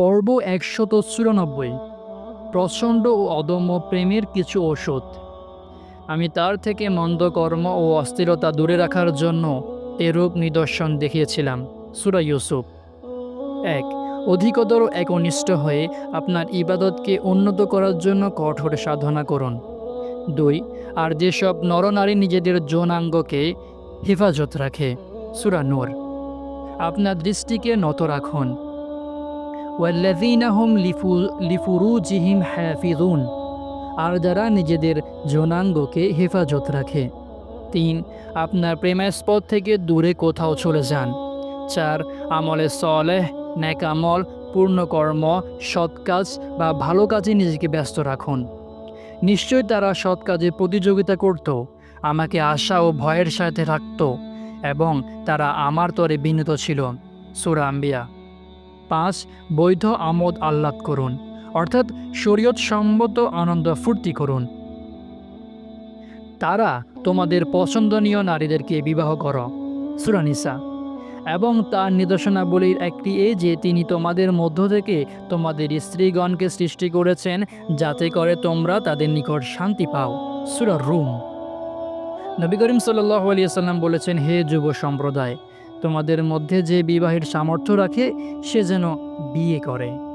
পর্ব একশত চুরানব্বই। প্রচণ্ড ও অদম্য প্রেমের কিছু ওষুধ আমি তার থেকে মন্দ কর্ম ও অস্থিরতা দূরে রাখার জন্য এরূপ নিদর্শন দেখিয়েছিলাম, সুরা ইউসুফ। এক, অধিকতর একনিষ্ঠ হয়ে আপনার ইবাদতকে উন্নত করার জন্য কঠোর সাধনা করুন। দুই, আর যেসব নরনারী নিজেদের যৌনাঙ্গকে হেফাজত রাখে, সুরা নূর। আপনার দৃষ্টিকে নত রাখুন। ওয়াল্লাযীনা হুম লিফু লিফুরুজিহিম আর যারা নিজেদের যৌনাঙ্গকে হেফাজত রাখে। তিন, আপনার প্রেমাস্পদ থেকে দূরে কোথাও চলে যান। চার, আমলে সলেহ ন্যাকামল পূর্ণকর্ম, সৎ কাজ বা ভালো কাজে নিজেকে ব্যস্ত রাখুন। নিশ্চয় তারা সৎ কাজে প্রতিযোগিতা করত, আমাকে আশা ও ভয়ের সাথে রাখত এবং তারা আমার তরে বিনীত ছিল। সুরা আম্বিয়া। পাঁচ বৈধ আমোদ আহ্লাদ করুন, অর্থাৎ শরীয়ত সম্মত আনন্দ ফুর্তি করুন। তারা তোমাদের পছন্দনীয় নারীদেরকে বিবাহ করো সুরানিসা এবং তার নিদর্শনাবলীর একটি এ যে তিনি তোমাদের মধ্য থেকে তোমাদের স্ত্রীগণকে সৃষ্টি করেছেন যাতে করে তোমরা তাদের নিকট শান্তি পাও, সুরা রুম। নবী করিম সাল্লাহ আলিয়াল্লাম বলেছেন, হে যুব সম্প্রদায় তোমাদের মধ্যে যে বিবাহের সামর্থ্য রাখে সে যেন বিয়ে করে।